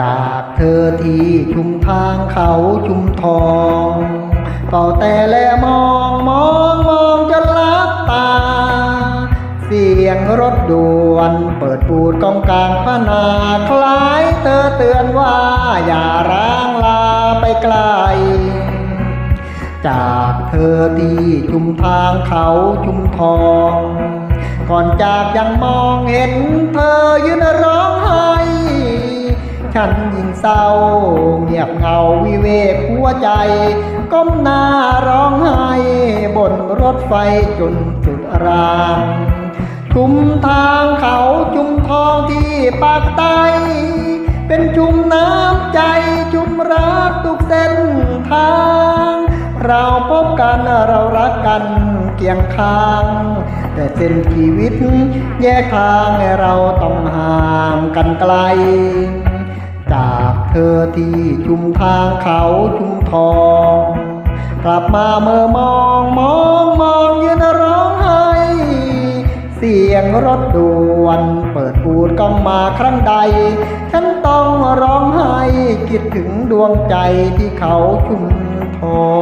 จากเธอที่ชุมทางเขาชุมทองเฝ้าแต่แลมองมองมองจนลับตา เสียงรถด่วนเปิดปูดกองกลางพนาคล้ายเธอเตือนว่าอย่าร้างลาไปไกล จากเธอที่ชุมทางเขาชุมทอง ก่อนจากยังมองเห็น ฉันยิ่งเศร้า เงียบเหงาวิเวกหัวใจ ก้มหน้าร้องไห้บนรถไฟจนสุดรางชุมทางเขาชุมทองที่ปากใต้เป็นชุมน้ำใจชุมรักทุกเส้นทาง เราพบกันเรารักกันเกียงข้าง แต่เส้นชีวิตแยกทางเราต้องห่างกันไกล ที่ชุมทางเขาชุมทอง กลับมาเมื่อมองมองมองยืนร้องไห้เสียงรถด่วนเปิดปูดก้องมาครั้งใด ฉันต้องร้องไห้คิดถึงดวงใจที่เขาชุมทอง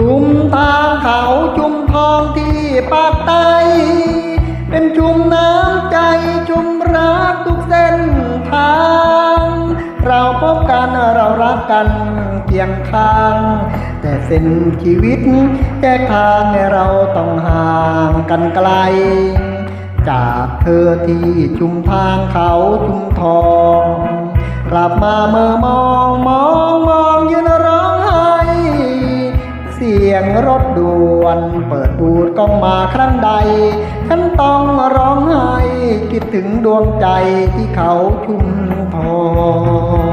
ชุมทางเขาชุมทองที่ปากใต้เป็นชุมน้ำใจชุมรักทุกเส้นทาง เราพบกันเรารักกันเคียงข้าง แต่เส้นชีวิตแยกทางให้เราต้องห่างกันไกล จากเธอที่ชุมทางเขาชุมทอง กลับมาเมื่อมอง วนเปิดบูดกล้องมาครั้งใดฉันต้องร้องไห้คิดถึงดวงใจที่เขาชุมพอ